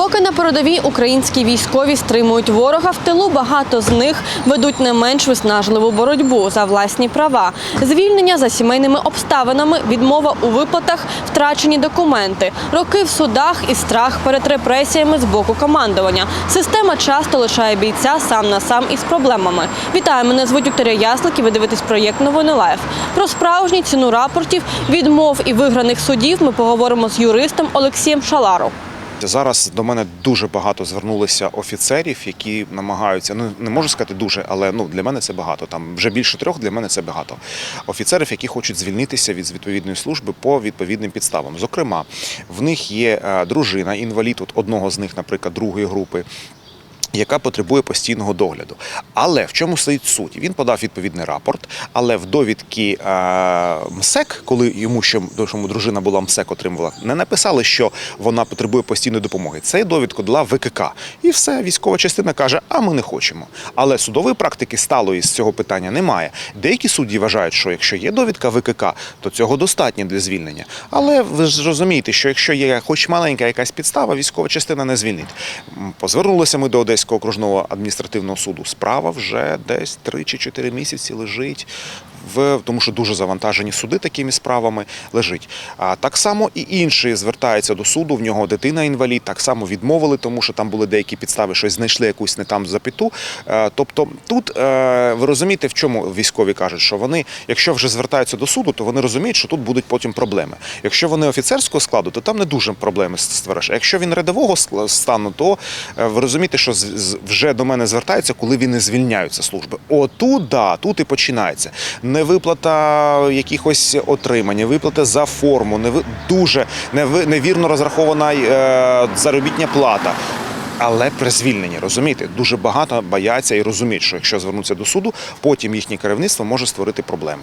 Поки на передовій українські військові стримують ворога, в тилу багато з них ведуть не менш виснажливу боротьбу за власні права, звільнення за сімейними обставинами, відмова у виплатах, втрачені документи, роки в судах і страх перед репресіями з боку командування. Система часто лишає бійця сам на сам із проблемами. Вітаю, мене звуть Вікторія Яслик і ви дивитесь проєкт Новини Лайф. Про справжню ціну рапортів, відмов і виграних судів ми поговоримо з юристом Олексієм Шаларом. Зараз до мене дуже багато звернулися офіцерів, які намагаються. Ну не можу сказати дуже, але ну для мене це багато. Там вже більше трьох для мене це багато. Офіцерів, які хочуть звільнитися від відповідної служби по відповідним підставам. Зокрема, в них є е, дружина, інвалід, от одного з них, наприклад, другої групи. Яка потребує постійного догляду, але в чому стоїть суть? Він подав відповідний рапорт, але в довідки е, МСЕК, коли йому ще чому дружина була МСЕК, отримувала, не написали, що вона потребує постійної допомоги. Це довідку дала ВКК, і все військова частина каже: а ми не хочемо. Але судової практики сталої з цього питання немає. Деякі судді вважають, що якщо є довідка ВКК, то цього достатньо для звільнення. Але ви ж розумієте, що якщо є хоч маленька якась підстава, військова частина не звільнить. Позвернулися ми до Одеського окружного адміністративного суду. Справа вже десь 3 чи 4 місяці лежить. В тому, що дуже завантажені суди такими справами лежить. А так само і інші звертаються до суду. В нього дитина інвалід, так само відмовили, тому що там були деякі підстави, щось знайшли якусь не там запиту. Е, Тобто, тут е, ви розумієте, в чому військові кажуть, що вони, якщо вже звертаються до суду, то вони розуміють, що тут будуть потім проблеми. Якщо вони офіцерського складу, то там не дуже проблеми створиш. А якщо він рядового стану, то е, ви розумієте, що вже до мене звертаються, коли він не звільняються служби. Отут, да, тут і починається. Невиплата якихось отримання, виплата за форму, не дуже невірно розрахована е, заробітня плата. Але при звільненні, розумієте, дуже багато бояться і розуміють, що якщо звернуться до суду, потім їхнє керівництво може створити проблеми.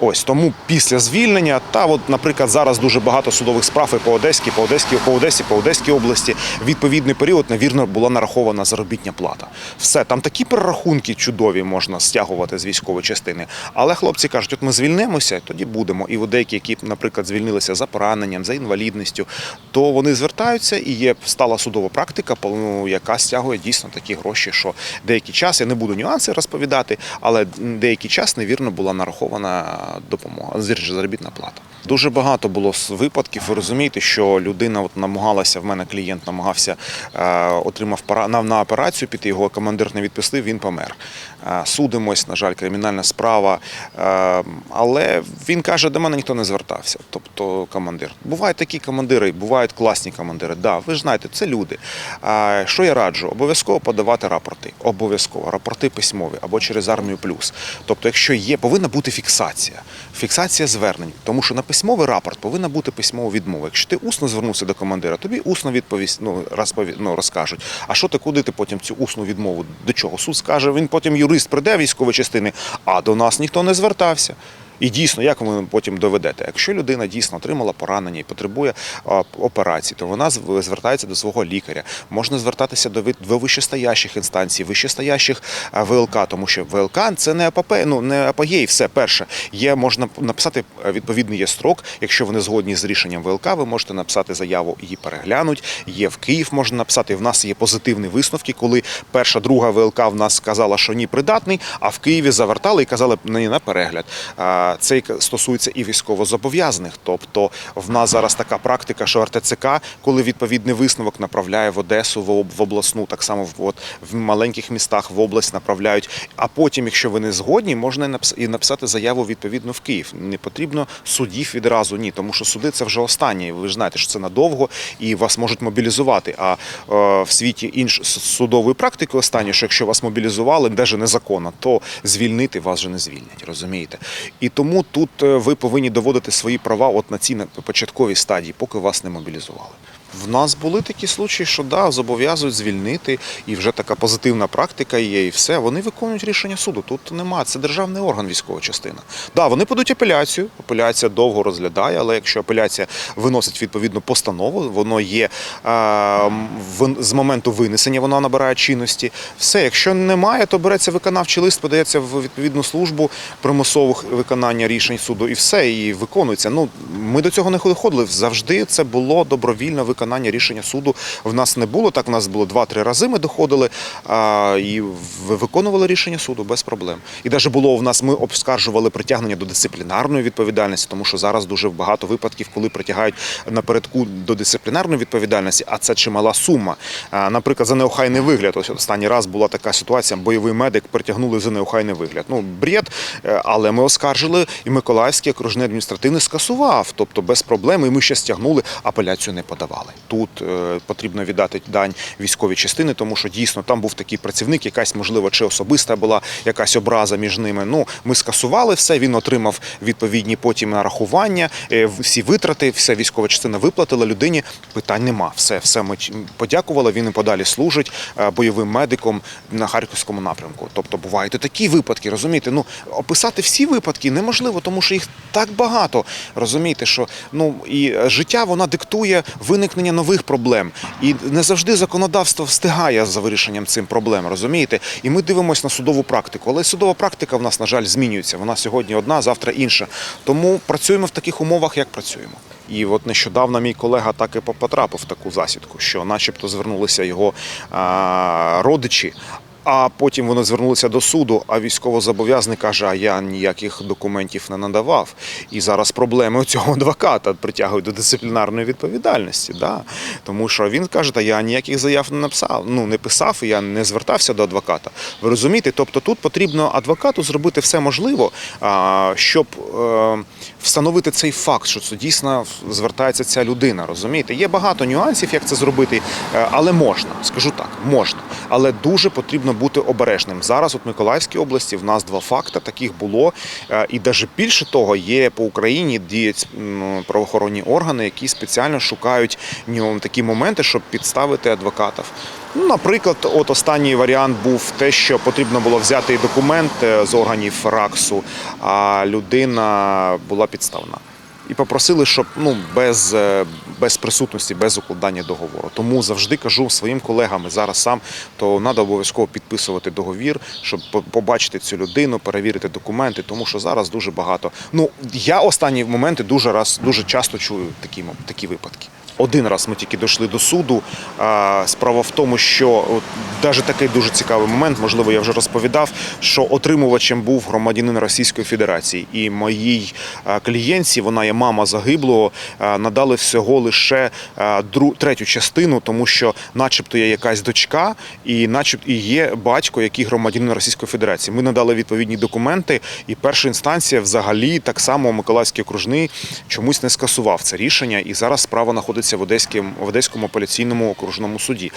Ось тому після звільнення, та от, наприклад, зараз дуже багато судових справ і по Одеській, по Одеській, по Одесі, по Одеській області. Відповідний період невірно була нарахована заробітня плата. Все там такі перерахунки чудові можна стягувати з військової частини. Але хлопці кажуть, от ми звільнимося, тоді будемо. І деякі, які, наприклад, звільнилися за пораненням, за інвалідністю, то вони звертаються і є стала судова практика, ну, яка стягує дійсно такі гроші, що деякий час я не буду нюанси розповідати, але деякий час невірно була нарахована допомога, заробітна плата. Дуже багато було випадків. Ви розумієте, що людина от намагалася в мене клієнт намагався е, отримав на, на операцію піти. Його командир не відпустив, він помер. Е, судимось, на жаль, кримінальна справа. Е, але він каже, до мене ніхто не звертався. Тобто командир. Бувають такі командири, бувають класні командири. Да, ви ж знаєте, це люди. Що я раджу? Обов'язково подавати рапорти. Обов'язково рапорти письмові або через армію плюс. Тобто, якщо є, повинна бути фіксація. Фіксація звернень, тому що на письмовий рапорт повинна бути письмова відмова. Якщо ти усно звернувся до командира, тобі усно відповість ну, розпові, ну, розкажуть. А що ти куди ти потім цю усну відмову? До чого? Суд скаже, він потім юрист прийде військової частини, а до нас ніхто не звертався. І дійсно, як ви потім доведете? Якщо людина дійсно отримала поранення і потребує операції, то вона зв- звертається до свого лікаря. Можна звертатися до, до вищестоящих інстанцій, вищестоящих ВЛК, тому що ВЛК це не апопе, ну не апогей, все перше. Є можна написати е, відповідний є строк. Якщо вони згодні з рішенням ВЛК, ви можете написати заяву, її переглянуть. Є в Київ, можна написати. В нас є позитивні висновки, коли перша, друга ВЛК в нас сказала, що ні, придатний, а в Києві завертали і казали ні на перегляд. Це стосується і військовозобов'язаних. Тобто в нас зараз така практика, що РТЦК, коли відповідний висновок направляє в Одесу, в обласну, так само в, от, в маленьких містах в область направляють. А потім, якщо ви не згодні, можна і написати заяву відповідно в Київ. Не потрібно судів відразу, ні, тому що суди це вже останнє. Ви ж знаєте, що це надовго і вас можуть мобілізувати. А е, в світі інш судової практики останнє, що якщо вас мобілізували, навіть незаконно, то звільнити вас же не звільнять, розумієте? І тому тут е, ви повинні доводити свої права от на цій початковій стадії, поки вас не мобілізували. В нас були такі случаї, що да, зобов'язують звільнити, і вже така позитивна практика є, і все. Вони виконують рішення суду. Тут нема. Це державний орган військова частина. Да, вони подуть апеляцію. Апеляція довго розглядає, але якщо апеляція виносить відповідну постанову, воно є е, в- з моменту винесення, вона набирає чинності. Все, якщо немає, то береться виконавчий лист, подається в відповідну службу примусових виконання рішень суду, і все, і виконується. Ну ми до цього не ходили. Завжди це було добровільно виконання невиконання рішення суду в нас не було. Так в нас було два-три рази. Ми доходили а, і виконували рішення суду без проблем. І навіть було в нас, ми обскаржували притягнення до дисциплінарної відповідальності, тому що зараз дуже багато випадків, коли притягають напередку до дисциплінарної відповідальності, а це чимала сума. А, Наприклад, за неохайний вигляд. Ось останній раз була така ситуація, бойовий медик притягнули за неохайний вигляд. Ну, бред, е, але ми оскаржили, і Миколаївський окружний адміністративний скасував, тобто без проблем, і ми ще стягнули, апеляцію не подавали. Тут е, потрібно віддати дань військовій частини, тому що дійсно там був такий працівник, якась, можливо, чи особиста була якась образа між ними. Ну, ми скасували все, він отримав відповідні потім нарахування, е, всі витрати, вся військова частина виплатила людині. Питань нема. Все, все ми подякували. Він і подалі служить е, бойовим медиком на харківському напрямку. Тобто бувають і такі випадки, розумієте? Ну описати всі випадки неможливо, тому що їх так багато. Розумієте, що ну і життя вона диктує виникнення нових проблем, і не завжди законодавство встигає за вирішенням цим проблем. Розумієте? І ми дивимося на судову практику, але судова практика в нас на жаль змінюється. Вона сьогодні одна, завтра інша. Тому працюємо в таких умовах, як працюємо. І от нещодавно мій колега так і потрапив в таку засідку, що, начебто, звернулися його родичі. А потім вони звернулися до суду, а військовозобов'язаний каже, а я ніяких документів не надавав. І зараз проблеми у цього адвоката притягують до дисциплінарної відповідальності. Да? Тому що він каже, та я ніяких заяв не написав, ну не писав, я не звертався до адвоката. Ви розумієте? Тобто тут потрібно адвокату зробити все можливо, щоб е, встановити цей факт, що це дійсно звертається ця людина. Розумієте? Є багато нюансів, як це зробити, е, але можна, скажу так, можна. Але дуже потрібно бути обережним. Зараз в Миколаївській області в нас два факти таких було. Е, І навіть більше того, є по Україні діють правоохоронні органи, які спеціально шукають ну, такі моменти, щоб підставити адвокатів. Ну, наприклад, от останній варіант був те, що потрібно було взяти документ е, з органів РАКСу, а людина була підставна. І попросили, щоб ну без, е, без присутності, без укладання договору. Тому завжди кажу своїм колегам зараз сам, то треба обов'язково підписувати договір, щоб по- побачити цю людину, перевірити документи, тому що зараз дуже багато. Ну я останні моменти дуже раз дуже часто чую такі, такі випадки. Один раз ми тільки дійшли до суду. Справа в тому, що навіть такий дуже цікавий момент, можливо, я вже розповідав, що отримувачем був громадянин Російської Федерації, і моїй а, клієнтці, вона є мама загиблого, надали всього лише третю частину, тому що, начебто, є якась дочка, і начебто і є батько, який громадянин Російської Федерації. Ми надали відповідні документи, і перша інстанція взагалі так само Миколаївський окружний чомусь не скасував це рішення, і зараз справа знаходиться в Одеському, в Одеському апеляційному окружному суді.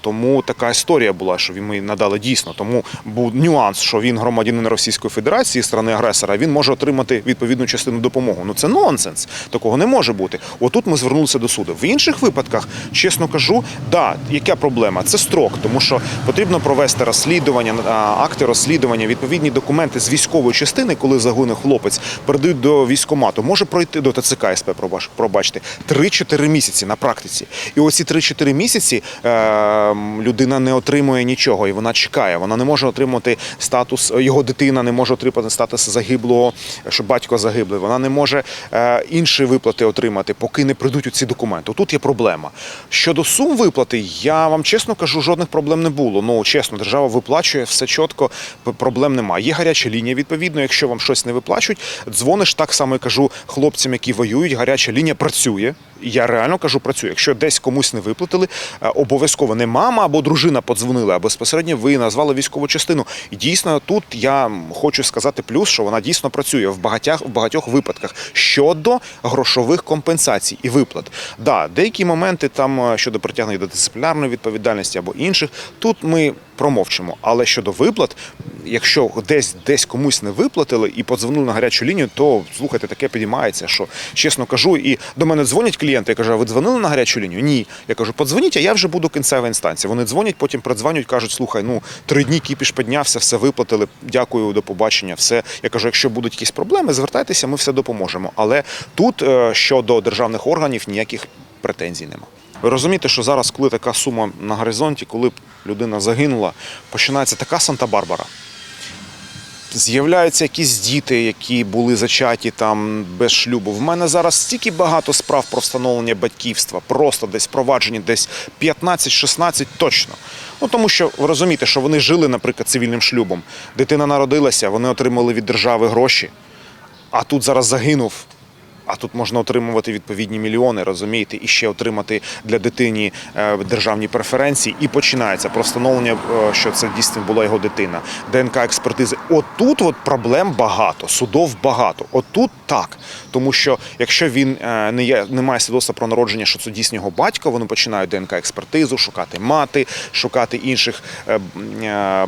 Тому така історія була, що він ми надали дійсно. Тому був нюанс, що він громадянин Російської Федерації, сторони агресора, він може отримати відповідну частину допомоги. Ну це нонсенс. Такого не може бути. Отут ми звернулися до суду. В інших випадках, чесно кажу, да, яка проблема? Це строк, тому що потрібно провести розслідування, акти розслідування, відповідні документи з військової частини, коли загинув хлопець, передають до військкомату. Може пройти до ТЦК СП, пробачте, 3-4 місяці на практиці. І оці 3-4 місяці е, людина не отримує нічого, і вона чекає. Вона не може отримати статус, його дитина не може отримати статус загиблого, що батько загиблий. Вона не може е, інші виплати отримати, поки не прийдуть ці документи. Тут є проблема. Щодо сум виплати, я вам чесно кажу, жодних проблем не було. Ну чесно, держава виплачує все чітко, проблем немає. Є гаряча лінія. Відповідно, якщо вам щось не виплачують, дзвониш так само і кажу хлопцям, які воюють. Гаряча лінія працює. Я реально кажу, працює. Якщо десь комусь не виплатили, е, обов'язково не мама або дружина подзвонила, а безпосередньо ви назвали військову частину. І дійсно тут я хочу сказати плюс, що вона дійсно працює в багатьох в багатьох випадках щодо грошових компенсацій і виплат. Да, деякі моменти там е, щодо притягнення до дисциплінарної відповідальності або інших, тут ми промовчимо. Але щодо виплат, якщо десь десь комусь не виплатили і подзвонили на гарячу лінію, то слухайте, таке підіймається, що чесно кажу, і до мене дзвонять клієнти. Я кажу, а ви дзвонили на гарячу лінію? Ні. Я кажу, подзвоніть, а я вже буду кінцева інстанція. Вони дзвонять, потім продзвонюють, кажуть, слухай, ну три дні кіпіш піднявся, все виплатили. Дякую, до побачення. Все. Я кажу, якщо будуть якісь проблеми, звертайтеся, ми все допоможемо. Але тут е, щодо державних органів ніяких претензій нема. Ви розумієте, що зараз, коли така сума на горизонті, коли б людина загинула, починається така Санта-Барбара. З'являються якісь діти, які були зачаті там без шлюбу. В мене зараз стільки багато справ про встановлення батьківства, просто десь проваджені, десь 15-16 точно. Ну тому що ви розумієте, що вони жили, наприклад, цивільним шлюбом. Дитина народилася, вони отримали від держави гроші, а тут зараз загинув. А тут можна отримувати відповідні мільйони, розумієте, і ще отримати для дитині е, державні преференції. І починається про встановлення, е, що це дійсно була його дитина. ДНК експертизи. Отут от проблем багато, судов багато. Отут так. Тому що якщо він е, не є, не має свідоцтва про народження, що це дійсно його батько, вони починають ДНК експертизу, шукати мати, шукати інших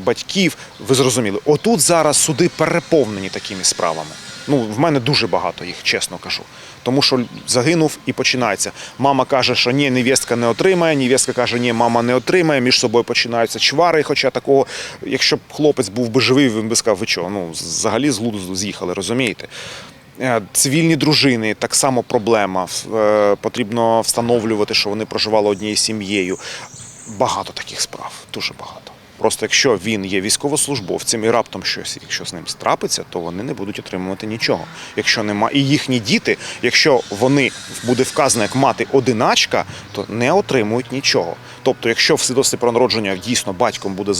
батьків. Ви зрозуміли, отут зараз суди переповнені такими справами. Ну, в мене дуже багато їх, чесно кажу. Тому що загинув і починається. Мама каже, що ні, невістка не отримає, невістка каже, ні, мама не отримає. Між собою починаються чвари. Хоча такого, якщо б хлопець був би живий, він би сказав, ви чого? Ну, взагалі з глузду з'їхали, розумієте? Е, Цивільні дружини так само проблема. Е, Потрібно встановлювати, що вони проживали однією сім'єю. Багато таких справ, дуже багато. Просто якщо він є військовослужбовцем і раптом щось, якщо з ним страпиться, то вони не будуть отримувати нічого. Якщо нема і їхні діти, якщо вони буде вказано як мати одиначка, то не отримують нічого. Тобто, якщо в свідоцтві про народження дійсно батьком буде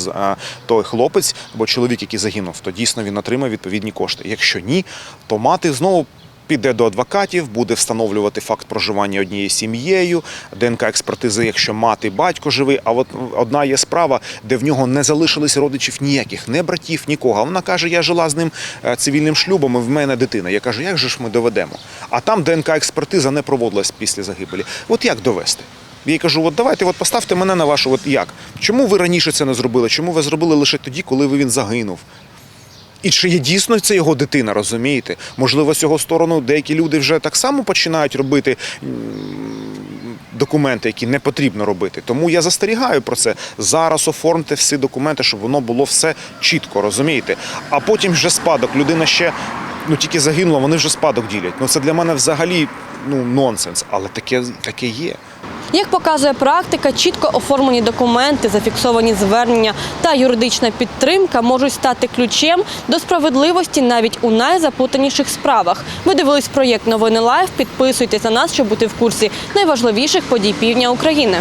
той хлопець або чоловік, який загинув, то дійсно він отримає відповідні кошти. Якщо ні, то мати знову піде до адвокатів, буде встановлювати факт проживання однією сім'єю, ДНК експертизи, якщо мати батько живий. А от одна є справа, де в нього не залишилось родичів ніяких, не братів, нікого. Вона каже: я жила з ним е, цивільним шлюбом, і в мене дитина. Я кажу, як же ж ми доведемо? А там ДНК експертиза не проводилась після загибелі. От як довести? Я їй кажу, от давайте, от поставте мене на вашу, от як? Чому ви раніше це не зробили? Чому ви зробили лише тоді, коли він загинув? І чи є дійсно це його дитина, розумієте? Можливо, з його сторону деякі люди вже так само починають робити документи, які не потрібно робити. Тому я застерігаю про це. Зараз оформте всі документи, щоб воно було все чітко, розумієте? А потім вже спадок. Людина ще ну тільки загинула, вони вже спадок ділять. Ну це для мене взагалі ну нонсенс, але таке, таке є. Як показує практика, чітко оформлені документи, зафіксовані звернення та юридична підтримка можуть стати ключем до справедливості навіть у найзапутаніших справах. Ви дивились проєкт Новини Лайф. Підписуйтесь на нас, щоб бути в курсі найважливіших подій півдня України.